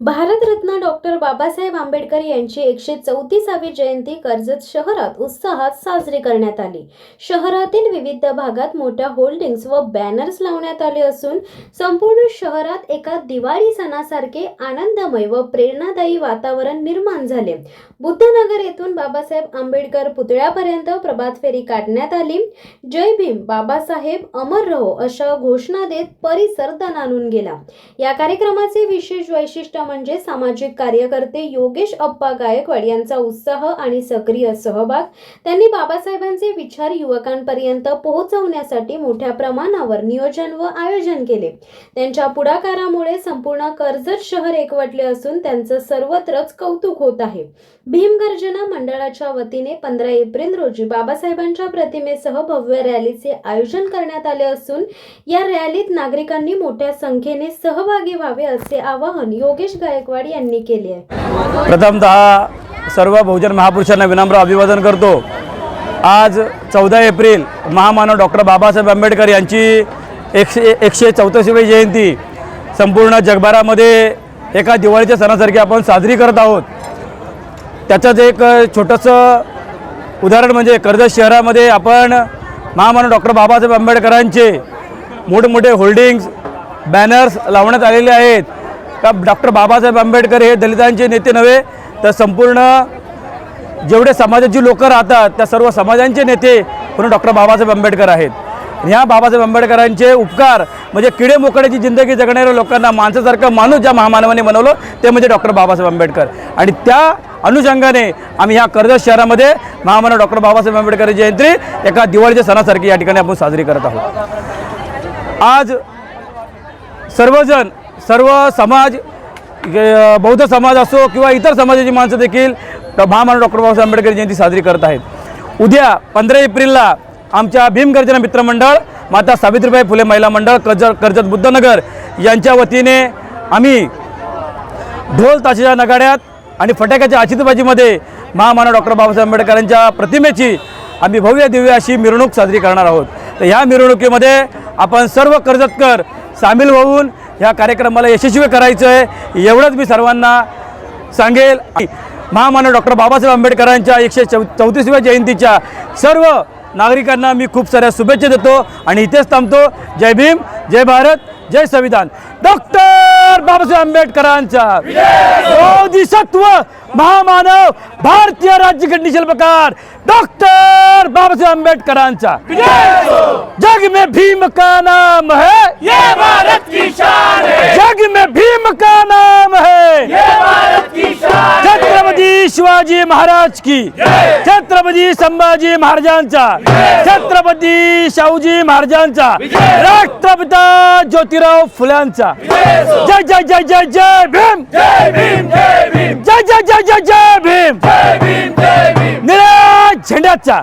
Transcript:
Bharat Ratna doctor Babasaheb Ambedkar यांची एकशे चौतीसावी जयंती कर्जत शहरात उत्साहात साजरी करण्यात आली. शहरातील विविध भागात मोठ्या होल्डिंग्स व बॅनर्स लावण्यात आले असून संपूर्ण शहरात एका दिवाळी सणासारखे आनंदमय व प्रेरणादायी वातावरण निर्माण झाले. बुद्धनगर येथून बाबासाहेब आंबेडकर पुतळ्यापर्यंत प्रभात फेरी काढण्यात आली. जय भीम बाबासाहेब अमर रहो अशा घोषणा देत परिसर दणानून गेला. या कार्यक्रमाचे विशेष वैशिष्ट्य म्हणजे सामाजिक कार्यकर्ते योगेश अप्पा गायकवाड यांचा उत्साह आणि सक्रिय सहभाग त्यांनी बाबासाहेबांचे विचार युवकांपर्यंत पोहोचवण्यासाठी मोठ्या प्रमाणावर नियोजन व आयोजन केले. त्यांच्या पुढाकारामुळे संपूर्ण कर्जत शहर एकवटले असून त्यांचं सर्वत्रच कौतुक होत आहे. भीमगर्जना मंडळाच्या वतीने पंधरा एप्रिल रोजी बाबासाहेबांच्या प्रतिमेसह भव्य रॅलीचे आयोजन करण्यात आले असून या रॅलीत नागरिकांनी मोठ्या संख्येने सहभागी व्हावे असे आवाहन योगेश गायकवाड यांनी केली आहे. प्रथमतः सर्व बहुजन महापुरुषांना विनम्र अभिवादन करतो. आज चौदा एप्रिल महामानव डॉक्टर बाबासाहेब आंबेडकर यांची एकशे एकशे चौतीसवी जयंती संपूर्ण जगभरामध्ये एका दिवाळीच्या सणासारखी आपण साजरी करत आहोत. त्याचंच एक छोटंसं उदाहरण म्हणजे कर्जत शहरामध्ये आपण महामानव डॉक्टर बाबासाहेब आंबेडकरांचे मोठमोठे होल्डिंग्स बॅनर्स लावण्यात आलेले आहेत. का डॉक्टर बाबासाहेब आंबेडकर हे दलितांचे नेते नव्हे तर संपूर्ण जेवढे समाजाची लोकं राहतात त्या सर्व समाजांचे नेते म्हणून डॉक्टर बाबासाहेब आंबेडकर आहेत. ह्या बाबासाहेब आंबेडकरांचे उपकार म्हणजे किडे मोकड्याची जिंदगी जगणाऱ्या लोकांना माणसासारखं माणूस ज्या महामानवाने बनवलं ते म्हणजे डॉक्टर बाबासाहेब आंबेडकर. आणि त्या अनुषंगाने आम्ही ह्या कर्जत शहरामध्ये महामानव डॉक्टर बाबासाहेब आंबेडकर जयंती एका दिवाळीच्या सणासारखी या ठिकाणी आपण साजरी करत आहोत. आज सर्वजण सर्व समाज बौद्ध समाज असो किंवा इतर समाजाची माणसं देखील डॉ- महामानव डॉक्टर बाबासाहेब आंबेडकर जयंती साजरी करत आहेत. उद्या पंधरा एप्रिलला आमच्या भीमगर्जना मित्रमंडळ माता सावित्रीबाई फुले महिला मंडळ कर्जत कर्जत बुद्धनगर यांच्या वतीने आम्ही ढोल ताशाच्या नगाड्यात आणि फटाक्याच्या आचितबाजीमध्ये महामानव डॉक्टर बाबासाहेब आंबेडकरांच्या प्रतिमेची आम्ही भव्य दिव्य अशी मिरवणूक साजरी करणार आहोत. तर ह्या मिरवणुकीमध्ये आपण सर्व कर्जतकर सामील होऊन ह्या कार्यक्रमाला यशस्वी करायचं आहे एवढंच मी सर्वांना सांगेल. महामानव डॉक्टर बाबासाहेब आंबेडकरांच्या एकशे चौ चौतीसव्या जयंतीच्या सर्व नागरिकांना मी खूप साऱ्या शुभेच्छा देतो आणि इथेच थांबतो. जय भीम जय भारत जय संविधान. डॉक्टर बाबासाहेब आंबेडकरांचा बोधिसत्व महामानव भारतीय राज्यघटनेचे शिल्पकार डॉक्टर बाबासाहेब आंबेडकरांचा. जग में भीम का नाम है। ये भारत की शान है। जग में भीम का नाम है। ये भारत की शान छत्रपती शिवाजी महाराज की। छत्रपती संभाजी महाराजांचा। छत्रपती शाहूजी महाराजांचा। राष्ट्रपिता ज्योतिराव फुल्यांचा। जय जय जय जय जय भीम। जय भीम जय भीम। जय जय जय जय जय भीम। जय भीम जय भीम। निळ्या झेंड्याचा।